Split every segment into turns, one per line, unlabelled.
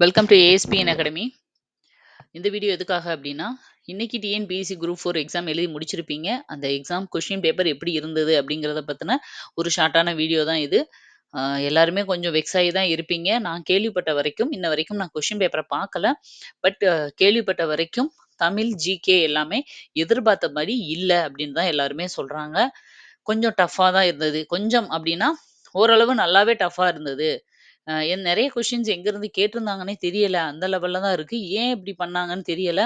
Welcome to ASPN academy. இந்த video எதுக்காக அப்படின்னா இன்னைக்கு டிஎன்பிஎஸ்சி குரூப் ஃபோர் எக்ஸாம் எழுதி முடிச்சிருப்பீங்க. அந்த எக்ஸாம் கொஷின் பேப்பர் எப்படி இருந்தது அப்படிங்கிறத பற்றின ஒரு ஷார்ட்டான வீடியோ தான் இது. எல்லாருமே கொஞ்சம் வெக்ஸ் ஆகி தான் இருப்பீங்க. நான் கேள்விப்பட்ட வரைக்கும், இன்ன வரைக்கும் நான் கொஷின் பேப்பரை பார்க்கல. பட் கேள்விப்பட்ட வரைக்கும் தமிழ், ஜிகே எல்லாமே எதிர்பார்த்தபடி இல்லை அப்படின்னு தான் எல்லாருமே சொல்கிறாங்க கொஞ்சம் டஃப்பாக தான் இருந்தது. கொஞ்சம் அப்படின்னா, ஓரளவு நல்லாவே டஃப்பாக இருந்தது. என் நிறைய கொஷின்ஸ் எங்கேருந்து கேட்டிருந்தாங்கன்னே தெரியல. அந்த லெவல்ல தான் இருக்கு. ஏன் இப்படி பண்ணாங்கன்னு தெரியல.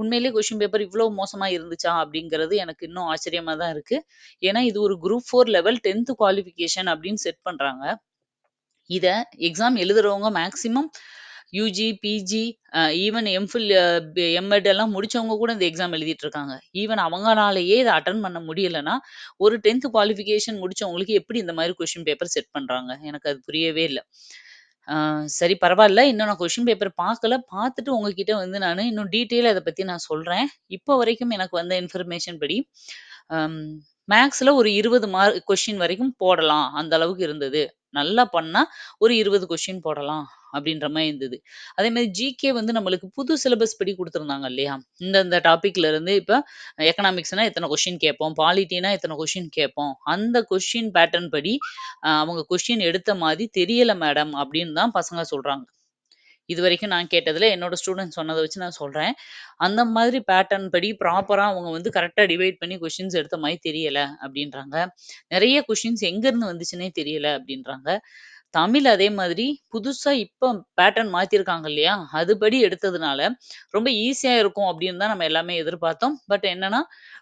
உண்மையிலேயே கொஸ்டின் பேப்பர் இவ்வளோ மோசமாக இருந்துச்சா? அப்படிங்கிறது எனக்கு இன்னும் ஆச்சரியமாக தான் இருக்கு. ஏன்னா இது ஒரு குரூப் ஃபோர் லெவல் 10த் குவாலிஃபிகேஷன் அப்படின்னு செட் பண்ணுறாங்க இதை exam எழுதுறவங்க maximum UG PG uh even MPhil MEd எல்லாம் முடிச்சவங்க கூட இந்த எக்ஸாம் எழுதிட்டு இருக்காங்க. ஈவன் அவங்கனாலேயே இத அட்டெண்ட் பண்ண முடியலன்னா, ஒரு 10த் குவாலிஃபிகேஷன் முடிச்சவங்களுக்கு எப்படி இந்த மாரி கொஸ்டின் பேப்பர் செட் பண்றாங்க? எனக்கு அது புரியவே இல்ல. ஆ சரி பரவால்ல. இன்னும் நான் கொஸ்டின் பேப்பர் பார்க்கல. பார்த்துட்டு உங்ககிட்ட வந்து நானு இன்னும் டீட்டெயிலா இத பத்தி நான் சொல்றேன். இப்போ வரைக்கும் எனக்கு வந்த இன்ஃபர்மேஷன் படி, அம் மேத்ஸ்ல ஒரு 20 மார்க் கொஸ்டின் வரைக்கும் போடலாம். அந்த அளவுக்கு இருந்தது. நல்லா பண்ணா ஒரு 20 கொஸ்டின் போடலாம் அப்படின்ற மாதிரி இருந்தது. அதே மாதிரி ஜிகே வந்து நம்மளுக்கு புது சிலபஸ் படி கொடுத்துருந்தாங்க இல்லையா? இந்த இந்த டாபிக்ல இருந்து இப்ப எக்கனாமிக்ஸ்னா எத்தனை கொஷின் கேட்போம். பாலிட்டினா எத்தனை கொஷின் கேட்போம். அந்த கொஷின் பேட்டர்ன் படி அவங்க கொஷின் எடுத்த மாதிரி தெரியல மேடம் அப்படின்னு தான் பசங்க சொல்றாங்க. இது வரைக்கும் நான் கேட்டதுல என்னோட ஸ்டூடண்ட்ஸ் சொன்னதை வச்சு நான் சொல்றேன். அந்த மாதிரி பேட்டர்ன் படி ப்ராப்பரா அவங்க வந்து கரெக்டாக டிவைட் பண்ணி கொஷின்ஸ் எடுத்த மாதிரி தெரியல அப்படின்றாங்க. நிறைய கொஷின்ஸ் எங்கேருந்து வந்துச்சுன்னே தெரியல அப்படின்றாங்க. தமிழ் அதே மாதிரி புதுசா இப்போ பேட்டர்ன் மாத்திருக்காங்க இல்லையா? அதுபடி எடுத்ததுனால ரொம்ப ஈஸியா இருக்கும் அப்படின்னு தான் நம்ம எல்லாமே எதிர்பார்த்தோம். பட் என்னன்னா,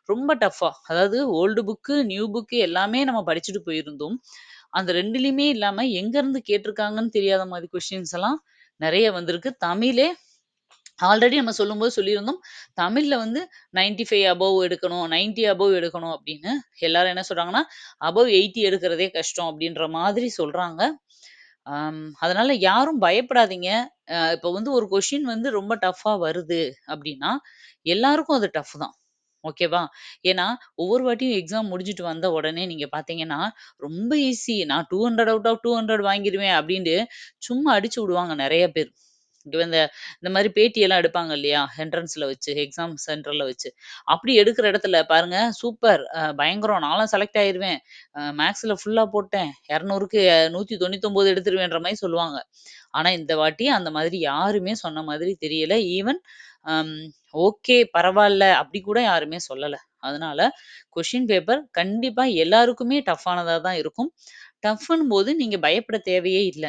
ரொம்ப டஃப்பா அதாவது ஓல்டு புக்கு, நியூ புக்கு எல்லாமே நம்ம படிச்சுட்டு போயிருந்தோம். அந்த 2லயுமே இல்லாம எங்கேருந்து கேட்டிருக்காங்கன்னு தெரியாத மாதிரி கொஸ்டின்ஸ் எல்லாம் நெறைய வந்திருக்கு. தமிழே ஆல்ரெடி நம்ம சொல்லும்போது சொல்லியிருந்தோம். தமிழ்ல வந்து 95 அபோவ் எடுக்கணும், 90 அபோவ் எடுக்கணும் அப்படின்னு. எல்லாரும் என்ன சொல்றாங்கன்னா, அபோவ் 80 எடுக்கிறதே கஷ்டம் அப்படின்ற மாதிரி சொல்றாங்க. அதனால யாரும் பயப்படாதீங்க. அ இப்போ வந்து ஒரு கொஸ்டின் வந்து ரொம்ப டஃப்பா வருது அப்படின்னா, எல்லாருக்கும் அது டஃப் தான். ஓகேவா? ஏன்னா, ஒவ்வொரு வாட்டியும் எக்ஸாம் முடிஞ்சுட்டு வந்த உடனே நீங்க பார்த்தீங்கன்னா, ரொம்ப ஈஸி நான் 200 அவுட் ஆஃப் 200 வாங்கிருவேன் அப்படின்ட்டு சும்மா அடிச்சு விடுவாங்க நெறைய பேர். இந்த இந்த மாதிரி பேட்டியெல்லாம் எடுப்பாங்க இல்லையா? என்ட்ரன்ஸ்ல வச்சு, எக்ஸாம் சென்டர்ல வச்சு. அப்படி எடுக்கிற இடத்துல பாருங்க, சூப்பர் அ பயங்கரம் நான்லாம் செலக்ட் ஆயிருவேன். அ மேத்ஸ்ல ஃபுல்லா போட்டேன். 200க்கு 199 எடுத்துருவேன்ற மாரி சொல்லுவாங்க. ஆனா இந்த வாட்டி அந்த மாதிரி யாருமே சொன்ன மாதிரி தெரியல. ஈவன் அம் ஓகே பரவால்ல அப்படி கூட யாருமே சொல்லல. அதனால கொஸ்டின் பேப்பர் கண்டிப்பா எல்லாருக்குமே டஃப்பானதா தான் இருக்கும். டஃப்ன்னும்போது நீங்க பயப்பட தேவையே இல்ல.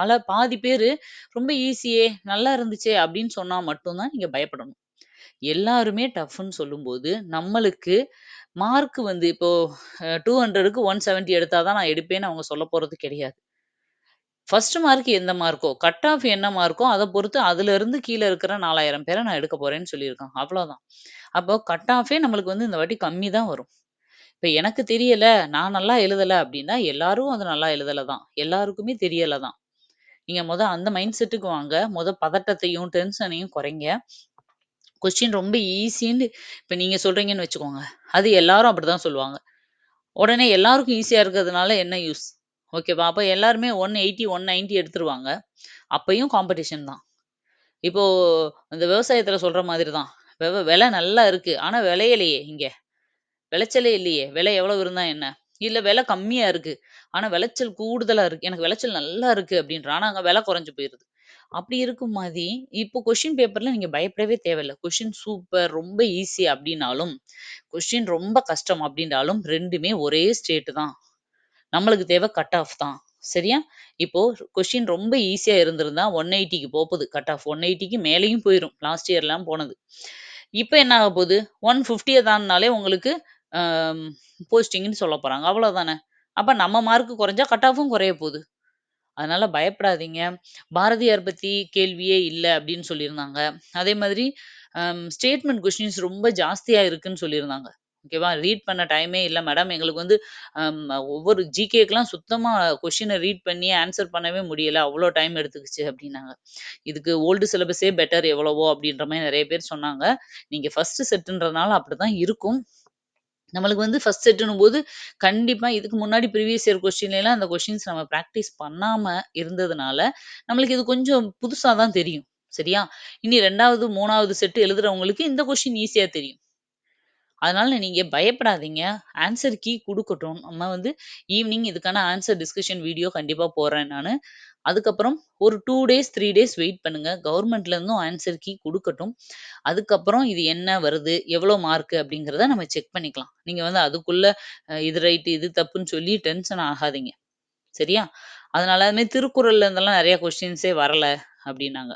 பல பாதி பேரு ரொம்ப ஈஸியே, நல்லா இருந்துச்சே அப்படின்னு சொன்னால் மட்டும் தான் பயப்படணும். எல்லாருமே டஃப்னு சொல்லும்போது, நம்மளுக்கு மார்க் வந்து இப்போ டூ ஹண்ட்ரடுக்கு ஒன் செவன்ட்டி எடுத்தால் தான் நான் எடுப்பேன்னு அவங்க சொல்லப் போறது கிடையாது. ஃபர்ஸ்ட் மார்க் எந்த மார்க்கோ, கட் ஆஃப் என்ன மார்க்கோ அதை பொறுத்து அதுலேருந்து கீழே இருக்கிற நாலாயிரம் பேரை நான் எடுக்கப் போறேன்னு சொல்லியிருக்கேன் அவ்வளோதான். அப்போ கட் ஆஃபே நம்மளுக்கு வந்து இந்த வாட்டி கம்மி தான் வரும். இப்போ எனக்கு தெரியல, நான் நல்லா எழுதலை அப்படின்னா, எல்லாரும் அது நல்லா எழுதல தான். எல்லாருக்குமே தெரியலை தான். நீங்க மொதல் அந்த மைண்ட் செட்டுக்கு வாங்க. மொதல் பதட்டத்தையும், டென்ஷனையும் குறைங்க. கொஸ்டின் ரொம்ப ஈஸின்னு இப்போ நீங்க சொல்றீங்கன்னு வச்சுக்கோங்க. அது எல்லாரும் அப்படிதான் சொல்லுவாங்க. உடனே எல்லாருக்கும் ஈஸியா இருக்கிறதுனால என்ன யூஸ்? ஓகேவா? அப்போ எல்லாருமே 180, 190 எடுத்துருவாங்க. அப்பையும் காம்படிஷன் தான். இப்போ இந்த விவசாயத்துல சொல்ற மாதிரி தான். வெவ விலை நல்லா இருக்கு. ஆனா விளையலையே இங்கே விளைச்சலே இல்லையே. விலை எவ்வளவு இருந்தா என்ன? இல்ல விலை கம்மியா இருக்கு. ஆனா விளைச்சல் கூடுதலா இருக்கு. எனக்கு விளைச்சல் நல்லா இருக்கு அப்படின்றான். ஆனா அங்க விலை குறைஞ்சு போயிருது. அப்படி இருக்கும் மாதி, இப்போ கொஸ்டின் பேப்பர்ல நீங்க பயப்படவே தேவையில்ல. கொஸ்டின் சூப்பர் ரொம்ப ஈஸி அப்படின்னாலும், கொஸ்டின் ரொம்ப கஷ்டம் அப்படின்றாலும் 2மே ஒரே ஸ்டேட் தான். நம்மளுக்கு தேவை கட் ஆஃப் தான். சரியா? இப்போ கொஸ்டின் ரொம்ப ஈஸியா இருந்திருந்தா 180க்கு போப்போது கட் ஆஃப். 180க்கு மேலேயும் போயிரும். லாஸ்ட் இயர்லாம் போனது. இப்ப என்ன ஆகப் போகுது? 150ய தாண்டுனாலே உங்களுக்கு அ போஸ்டிங்ன்னு சொல்லப் போறாங்க. அவ்வளோதானே. அப்ப நம்ம மார்க் குறைஞ்சா கட் ஆஃப்பும் குறைய போகுது. அதனால பயப்படாதீங்க. பாரதியார் பத்தி கேள்வியே இல்ல அப்படின்னு சொல்லியிருந்தாங்க. அதே மாதிரி அம் ஸ்டேட்மெண்ட் கொஸ்டின்ஸ் ரொம்ப ஜாஸ்தியா இருக்குன்னு சொல்லியிருந்தாங்க. ஓகேவா? ரீட் பண்ண டைமே இல்ல மேடம். எங்களுக்கு வந்து அம் ஒவ்வொரு ஜிகேக்குலாம் சுத்தமா கொஸ்டின ரீட் பண்ணி ஆன்ஸர் பண்ணவே முடியல. அவ்ளோ டைம் எடுத்துக்கிச்சு அப்படின்னாங்க. இதுக்கு ஓல்டு சிலபஸே பெட்டர் எவ்வளவோ அப்படின்ற மாரி நெறைய பேர் சொன்னாங்க. நீங்க ஃபர்ஸ்ட் செட்டுன்றதுனால அப்படிதான் இருக்கும். நம்மளுக்கு வந்து ஃபர்ஸ்ட் செட்டுன்னும்போது, கண்டிப்பா இதுக்கு முன்னாடி ப்ரீவியஸ் இயர் கொஸ்டின்லாம் அந்த கொஸ்டின்ஸ் நம்ம பிராக்டிஸ் பண்ணாம இருந்ததுனால, நம்மளுக்கு இது கொஞ்சம் புதுசா தான் தெரியும். சரியா? இனி 2வது, 3வது செட் எழுதுறவங்களுக்கு இந்த கொஸ்டின் ஈஸியா தெரியும். அதனால நீங்க பயப்படாதீங்க. ஆன்ஸர் கீ குடுக்கட்டும். நம்ம வந்து ஈவினிங் இதுக்கான ஆன்ஸர் டிஸ்கஷன் வீடியோ கண்டிப்பா போடுறேன் நானு. அதுக்கப்புறம் ஒரு 2 டேஸ், 3 டேஸ் வெயிட் பண்ணுங்க. கவர்மெண்ட்ல இருந்தும் ஆன்ஸர் கீ குடுக்கட்டும். அதுக்கப்புறம் இது என்ன வருது? எவ்வளோ மார்க் அப்படிங்கிறத நம்ம செக் பண்ணிக்கலாம். நீங்க வந்து அதுக்குள்ள அ இது ரைட்டு இது தப்புன்னு சொல்லி டென்ஷன் ஆகாதீங்க. சரியா? அதனால அதுமாரி திருக்குறள்ல இருந்தெல்லாம் நெறைய கொஸ்டின்ஸே வரல அப்படின்னாங்க.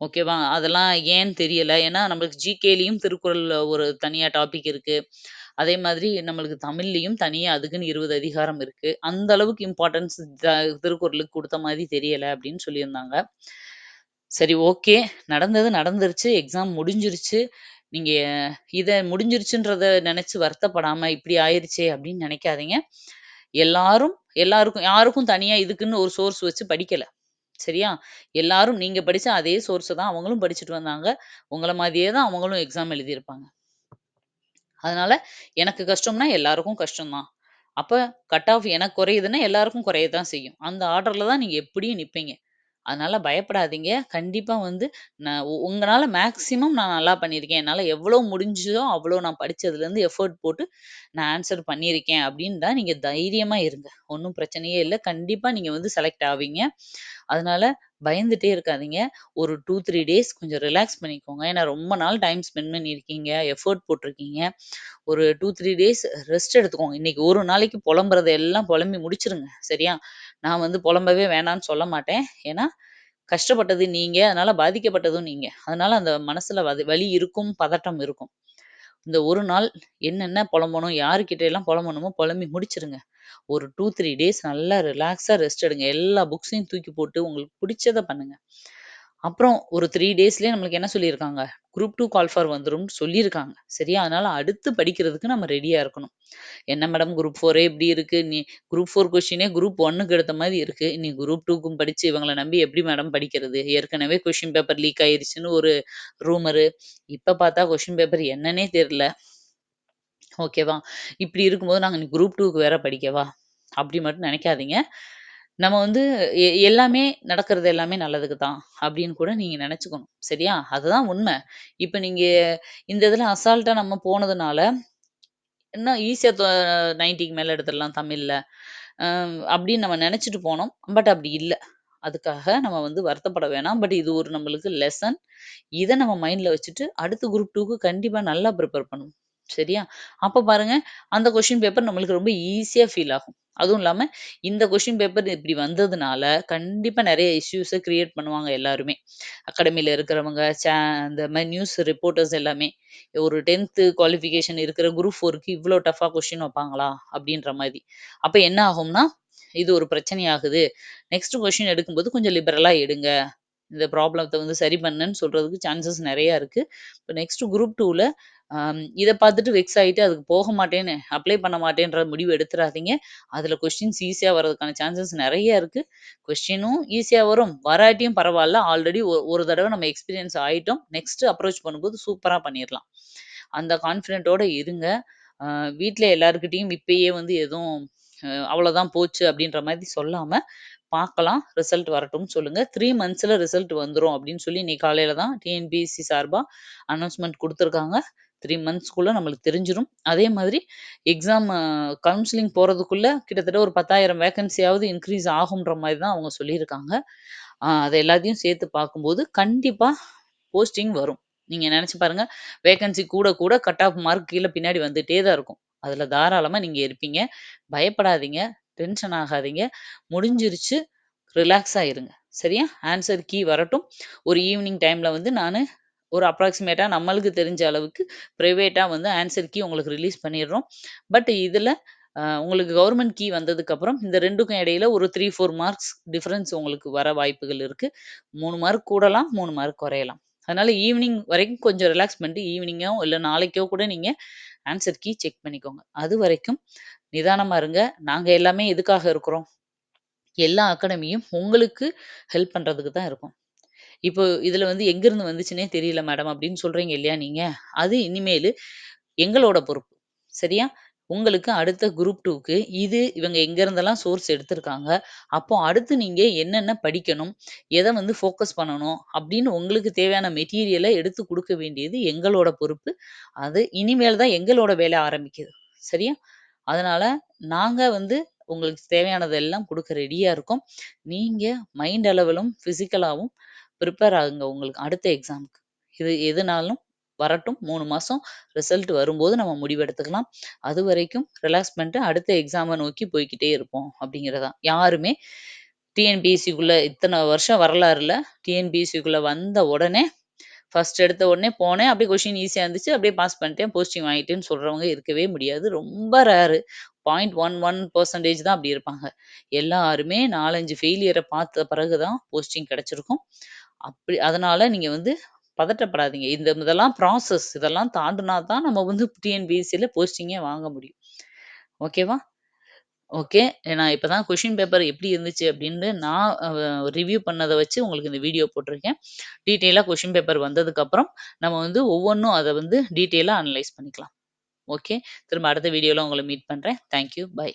ஓகேவா? அதெல்லாம் ஏன்னு தெரியலை ஏன்னா நம்மளுக்கு ஜிகேலையும் திருக்குறளில் ஒரு தனியாக டாபிக் இருக்குது அதே மாதிரி நம்மளுக்கு தமிழ்லையும் தனியாக அதுக்குன்னு 20 அதிகாரம் இருக்குது அந்த அளவுக்கு இம்பார்ட்டன்ஸ் த திருக்குறளுக்கு கொடுத்த மாதிரி தெரியலை அப்படின்னு சொல்லியிருந்தாங்க. சரி ஓகே. நடந்தது நடந்துருச்சு. எக்ஸாம் முடிஞ்சிருச்சு. நீங்கள் இதை முடிஞ்சிருச்சுன்றத நினச்சி வருத்தப்படாமல் இப்படி ஆயிடுச்சே அப்படின்னு நினைக்காதீங்க எல்லாரும் எல்லாருக்கும் யாருக்கும் தனியாக இதுக்குன்னு ஒரு சோர்ஸ் வச்சு படிக்கலை சரியா? எல்லாரும் நீங்க படிச்ச அதே சோர்ஸ தான் அவங்களும் படிச்சுட்டு வந்தாங்க. உங்கள மாதிரியே தான் அவங்களும் எக்ஸாம் எழுதியிருப்பாங்க. அதனால எனக்கு கஷ்டம்னா எல்லாருக்கும் கஷ்டம் தான். அப்ப கட் ஆஃப் எனக்கு குறையுதுன்னா எல்லாருக்கும் குறைய தான் செய்யும். அந்த ஆர்டர்ல தான் நீங்க எப்படியும் நிப்பீங்க. அதனால பயப்படாதீங்க. கண்டிப்பா வந்து நான் உ உங்கனால மேக்ஸிமம் நான் நல்லா பண்ணியிருக்கேன். என்னால எவ்வளோ முடிஞ்சதோ அவ்வளோ நான் படிச்சதுலேருந்து எஃபோர்ட் போட்டு நான் ஆன்ஸர் பண்ணியிருக்கேன் அப்படின்னு தான் நீங்க தைரியமா இருங்க. ஒண்ணும் பிரச்சனையே இல்ல. கண்டிப்பா நீங்க வந்து செலக்ட் ஆவீங்க. அதனால பயந்துட்டே இருக்காதீங்க. ஒரு 2, 3 டேஸ் கொஞ்சம் ரிலாக்ஸ் பண்ணிக்கோங்க. ஏன்னா ரொம்ப நாள் டைம் ஸ்பெண்ட் பண்ணியிருக்கீங்க. எஃபோர்ட் போட்டிருக்கீங்க. ஒரு 2, 3 டேஸ் ரெஸ்ட் எடுத்துக்கோங்க. இன்னைக்கு ஒரு நாளைக்கு புலம்புறத எல்லாம் புலம்பி முடிச்சிருங்க. சரியா? நான் வந்து புலம்பவே வேணான்னு சொல்ல மாட்டேன். ஏன்னா, கஷ்டப்பட்டது நீங்க. அதனால பாதிக்கப்பட்டதும் நீங்க. அதனால அந்த மனசுல வதி வலி இருக்கும், பதட்டம் இருக்கும். இந்த ஒரு நாள் என்னென்ன புலம்பணும், யாருக்கிட்ட எல்லாம் புலம்பணுமோ புலம்பி முடிச்சிருங்க ஒரு 2, 3 டேஸ் நல்லா ரிலாக்ஸாக ரெஸ்ட் எடுங்க. எல்லா புக்ஸையும் தூக்கி போட்டு உங்களுக்கு பிடிச்சத பண்ணுங்க. அப்புறம் ஒரு த்ரீ டேஸ்லயே நம்மளுக்கு என்ன சொல்லியிருக்காங்க? குரூப் டூ கால் ஃபார் வந்துரும்னு சொல்லியிருக்காங்க. சரியா? அதனால அடுத்து படிக்கிறதுக்கு நம்ம ரெடியா இருக்கணும். என்ன மேடம் குரூப் ஃபோரே இப்படி இருக்கு. நீ குரூப் ஃபோர் கொஸ்டினே குரூப் ஒன்னுக்கு எடுத்த மாதிரி இருக்கு. நீ குரூப் டூக்கும் படிச்சு இவங்கள நம்பி எப்படி மேடம் படிக்கிறது? ஏற்கனவே கொஸ்டின் பேப்பர் லீக் ஆயிருச்சுன்னு ஒரு ரூமரு. இப்ப பார்த்தா கொஸ்டின் பேப்பர் என்னன்னே தெரியல. ஓகேவா? இப்படி இருக்கும்போது நாங்க நீ குரூப் டூக்கு வேற படிக்கவா? அப்படி மட்டும் நினைக்காதீங்க நம்ம வந்து எ எல்லாமே நடக்கிறது எல்லாமே நல்லதுக்கு தான் அப்படின்னு கூட நீங்க நினைச்சுக்கணும். சரியா? அதுதான் உண்மை இப்ப நீங்க இந்த இதுல அசால்ட்டா நம்ம போனதுனால, இன்னும் ஈஸியா தொ 90க்கு மேல எடுத்துடலாம் தமிழ்ல. அ அப்படின்னு நம்ம நினைச்சிட்டு போனோம். பட் அப்படி இல்ல. அதுக்காக நம்ம வந்து வருத்தப்பட வேணாம். பட் இது ஒரு நம்மளுக்கு லெசன். இத நம்ம மைண்ட்ல வச்சுட்டு அடுத்த குரூப் 2க்கு கண்டிப்பா நல்லா ப்ரிப்பேர் பண்ணணும். சரியா? அப்ப பாருங்க, அந்த கொஸ்டின் பேப்பர் நம்மளுக்கு ரொம்ப ஈஸியா ஃபீல் ஆகும். அதுவும் இல்லாம இந்த கொஸ்டின் பேப்பர் இப்படி வந்ததுனால, கண்டிப்பா நிறைய இஷ்யூஸை கிரியேட் பண்ணுவாங்க எல்லாருமே. அகாடமியில இருக்கிறவங்க, சே அந்த மாதிரி நியூஸ் ரிப்போர்ட்டர்ஸ் எல்லாமே. ஒரு 10த் குவாலிஃபிகேஷன் இருக்கிற குரூப் 4க்கு இவ்ளோ டஃப்பா கொஸ்டின் வைப்பாங்களா அப்படின்ற மாதிரி அப்ப என்ன ஆகும்னா, இது ஒரு பிரச்சனையாகுது. நெக்ஸ்ட் கொஸ்டின் எடுக்கும்போது கொஞ்சம் லிபரலா எடுங்க. இந்த ப்ராப்ளத்தை வந்து சரி பண்ணுன்னு சொல்றதுக்கு சான்சஸ் நிறையா இருக்கு. இப்போ நெக்ஸ்ட் குரூப் டூவில் இத பார்த்துட்டு வெக்ஸ் ஆயிட்டு அதுக்கு போக மாட்டேன்னு, அப்ளை பண்ண மாட்டேன்ற முடிவு எடுத்துறாதீங்க. அதுல கொஸ்டின்ஸ் ஈஸியா வரதுக்கான சான்சஸ் நெறைய இருக்கு. கொஸ்டினும் ஈஸியா வரும். வராட்டியும் பரவால்ல. ஆல்ரெடி ஒ ஒரு தடவ நம்ம எக்ஸ்பீரியன்ஸ் ஆயிட்டோம். நெக்ஸ்ட் அப்ரோச் பண்ணும்போது சூப்பரா பண்ணிடலாம் அந்த கான்ஃபிடென்ட்டோட இருங்க. அ வீட்ல எல்லார்கிட்டயும் இப்பயே வந்து எதுவும் அ அவ்வளோதான் போச்சு அப்படின்ற மாரி சொல்லாம, பார்க்கலாம். ரிசல்ட் வரட்டும்னு சொல்லுங்க. 3 மந்த்ஸ்ல ரிசல்ட் வந்துரும் அப்படின்னு சொல்லி இன்னைக்கு காலையில தான் டிஎன்பிஎஸ்சி சார்பா அனௌன்ஸ்மென்ட் குடுத்துருக்காங்க. த்ரீ மந்த்ஸ்க்குள்ளே நம்மளுக்கு தெரிஞ்சிடும் அதே மாதிரி எக்ஸாம் கவுன்சிலிங் போகிறதுக்குள்ளே கிட்டத்தட்ட ஒரு 10,000 வேக்கன்சியாவது இன்க்ரீஸ் ஆகுன்ற மாதிரி தான் அவங்க சொல்லியிருக்காங்க. அதை எல்லாத்தையும் சேர்த்து பார்க்கும்போது கண்டிப்பாக போஸ்டிங் வரும். நீங்கள் நினச்சி பாருங்கள் வேக்கன்சி கூட கூட கட் ஆஃப் மார்க் கீழே பின்னாடி வந்துட்டே தான் இருக்கும். அதில் தாராளமாக நீங்கள் இருப்பீங்க. பயப்படாதீங்க. டென்ஷன் ஆகாதீங்க. முடிஞ்சிருச்சு. ரிலாக்ஸாக இருங்க. சரியா? ஆன்சர் கீ வரட்டும். ஒரு ஈவினிங் டைமில் வந்து நான் ஒரு அப்ராக்சிமேட்டாக நம்மளுக்கு தெரிஞ்ச அளவுக்கு ப்ரைவேட்டாக வந்து ஆன்சர் கீ உங்களுக்கு ரிலீஸ் பண்ணிடுறோம். பட் இதில் உங்களுக்கு கவர்மெண்ட் கீ வந்ததுக்கப்புறம் இந்த ரெண்டுக்கும் இடையில ஒரு 3, 4 மார்க்ஸ் டிஃப்ரென்ஸ் உங்களுக்கு வர வாய்ப்புகள் இருக்குது மூணு மார்க் கூடலாம், மூணு மார்க் குறையலாம். அதனால ஈவினிங் வரைக்கும் கொஞ்சம் ரிலாக்ஸ் பண்ணிட்டு ஈவினிங்கோ இல்லை நாளைக்கோ கூட நீங்கள் ஆன்சர் கீ செக் பண்ணிக்கோங்க. அது வரைக்கும் நிதானமாக இருங்க. நாங்கள் எல்லாமே எதுக்காக இருக்கிறோம்? எல்லா அகாடமியும் உங்களுக்கு ஹெல்ப் பண்ணுறதுக்கு தான் இருக்கும். இப்போ இதுல வந்து எங்கேருந்து வந்துச்சுன்னே தெரியல மேடம் அப்படின்னு சொல்றீங்க இல்லையா நீங்க? அது இனிமேலு எங்களோட பொறுப்பு. சரியா? உங்களுக்கு அடுத்த குரூப் 2க்கு இது இவங்க எங்கேருந்தெல்லாம் சோர்ஸ் எடுத்திருக்காங்க. அப்போ அடுத்து நீங்க என்னென்ன படிக்கணும்? எத வந்து ஃபோக்கஸ் பண்ணணும்? அப்படின்னு உங்களுக்கு தேவையான மெட்டீரியல எடுத்து குடுக்க வேண்டியது எங்களோட பொறுப்பு. அது இனிமேல் தான் எங்களோட வேலை ஆரம்பிக்குது. சரியா? அதனால நாங்க வந்து உங்களுக்கு தேவையானதெல்லாம் குடுக்க ரெடியா இருக்கோம். நீங்க மைண்ட் அளவிலும், பிசிக்கலாவும் ப்ரிப்பேர் ஆகுங்க உங்களுக்கு அடுத்த எக்ஸாம்க்கு. இது எதுனாலும் வரட்டும் மூணு மாதம் ரிசல்ட் வரும்போது நம்ம முடிவெடுத்துக்கலாம். அதுவரைக்கும் ரிலாக்ஸ் பண்ணிட்டு அடுத்த எக்ஸாமை நோக்கி போய்க்கிட்டே இருப்போம் அப்படிங்கிறது தான். யாருமே டிஎன்பிஎஸ்சிக்குள்ள இத்தனை வருஷம் வரலாறுல டிஎன்பிஎஸ்சிக்குள்ள வந்த உடனே ஃபர்ஸ்ட் எடுத்த உடனே போனேன். அப்படியே கொஷின் ஈஸியாக இருந்துச்சு. அப்படியே பாஸ் பண்ணிட்டேன். போஸ்டிங் வாங்கிட்டேன்னு சொல்றவங்க இருக்கவே முடியாது. ரொம்ப ரேரு. 0.11% தான் அப்படி இருப்பாங்க. எல்லாருமே நாலஞ்சு ஃபெயிலியரை பார்த்த பிறகு தான் போஸ்டிங் கிடைச்சிருக்கும். அப்படி அதனால நீங்கள் வந்து பதட்டப்படாதீங்க. இந்த இதெல்லாம் ப்ராசஸ். இதெல்லாம் தாண்டுனா தான் நம்ம வந்து டிஎன்பிஎஸ்சியில் போஸ்டிங்கே வாங்க முடியும். ஓகேவா? ஓகே. நான் இப்போ தான் கொஷின் பேப்பர் எப்படி இருந்துச்சு அப்படின்னு நான் ரிவ்யூ பண்ணதை வச்சு உங்களுக்கு இந்த வீடியோ போட்டிருக்கேன். டீட்டெயிலாக கொஷின் பேப்பர் வந்ததுக்கப்புறம் நம்ம வந்து ஒவ்வொன்றும் அதை வந்து டீட்டெயிலாக அனலைஸ் பண்ணிக்கலாம். ஓகே. திரும்ப அடுத்த வீடியோவில் உங்களை மீட் பண்ணுறேன் தேங்க் யூ. பை.